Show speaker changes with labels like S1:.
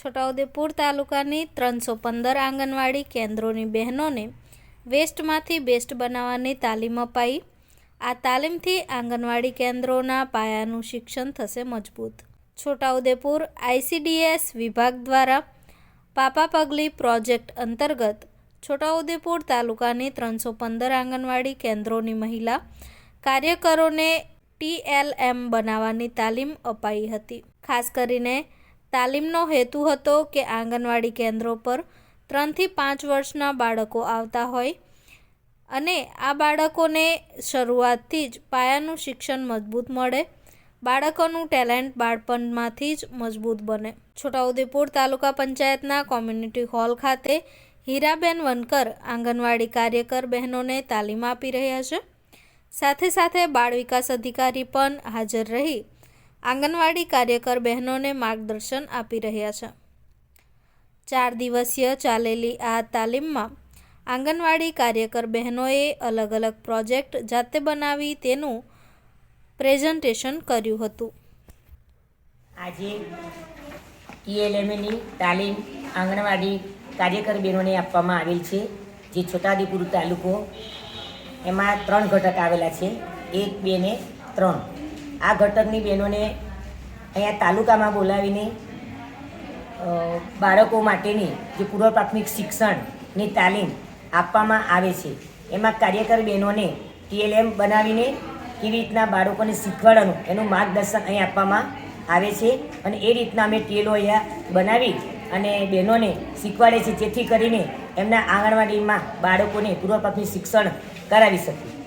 S1: છોટાઉદેપુર તાલુકાની ત્રણસો પંદર આંગણવાડી કેન્દ્રોની બહેનોને વેસ્ટમાંથી બેસ્ટ બનાવવાની તાલીમ અપાઈ. આ તાલીમથી આંગણવાડી કેન્દ્રોના પાયાનું શિક્ષણ થશે મજબૂત. છોટાઉદેપુર આઈસીડીએસ વિભાગ દ્વારા પાપા પગલી પ્રોજેક્ટ અંતર્ગત છોટાઉદેપુર તાલુકાની ત્રણસો પંદર આંગણવાડી કેન્દ્રોની મહિલા કાર્યકરોને ટીએલએમ બનાવવાની તાલીમ અપાઈ હતી. ખાસ કરીને તાલીમનો હેતુ હતો કે આંગણવાડી કેન્દ્રો પર ત્રણથી પાંચ વર્ષના બાળકો આવતા હોય અને આ બાળકોને શરૂઆતથી જ પાયાનું શિક્ષણ મજબૂત મળે, બાળકોનું ટેલેન્ટ બાળપણમાંથી જ મજબૂત બને. છોટાઉદેપુર તાલુકા પંચાયતના કોમ્યુનિટી હોલ ખાતે હીરાબેન વનકર આંગણવાડી કાર્યકર બહેનોને તાલીમ આપી રહ્યા છે. સાથે સાથે બાળ વિકાસ અધિકારી પણ હાજર રહી આંગણવાડી કાર્યકર બહેનોને માર્ગદર્શન આપી રહ્યા છે. ચાર દિવસીય ચાલેલી આ તાલીમમાં આંગણવાડી કાર્યકર બહેનોએ અલગ અલગ પ્રોજેક્ટ જાતે બનાવી તેનું પ્રેઝન્ટેશન કર્યું હતું.
S2: આજે ટીએલએમની તાલીમ આંગણવાડી કાર્યકર બહેનોને આપવામાં આવેલ છે, જે છોટાઉદેપુર તાલુકો, એમાં ત્રણ ઘટક આવેલા છે, એક, બે ને ત્રણ. આ ઘટકની બહેનોને અહીંયા તાલુકામાં બોલાવીને બાળકો માટેની જે પૂર્વ પ્રાથમિક શિક્ષણની તાલીમ આપવામાં આવે છે. એમાં કાર્યકર બહેનોને ટીએલએમ બનાવીને કેવી રીતના બાળકોને શીખવાડવાનું એનું માર્ગદર્શન અહીં આપવામાં આવે છે અને એ રીતના અમે ટીએલઓ અહીંયા બનાવી અને બહેનોને શીખવાડે છે જેથી કરીને એમના આંગણવાડીમાં બાળકોને પૂર્વ પ્રાથમિક શિક્ષણ કરાવી શકીએ.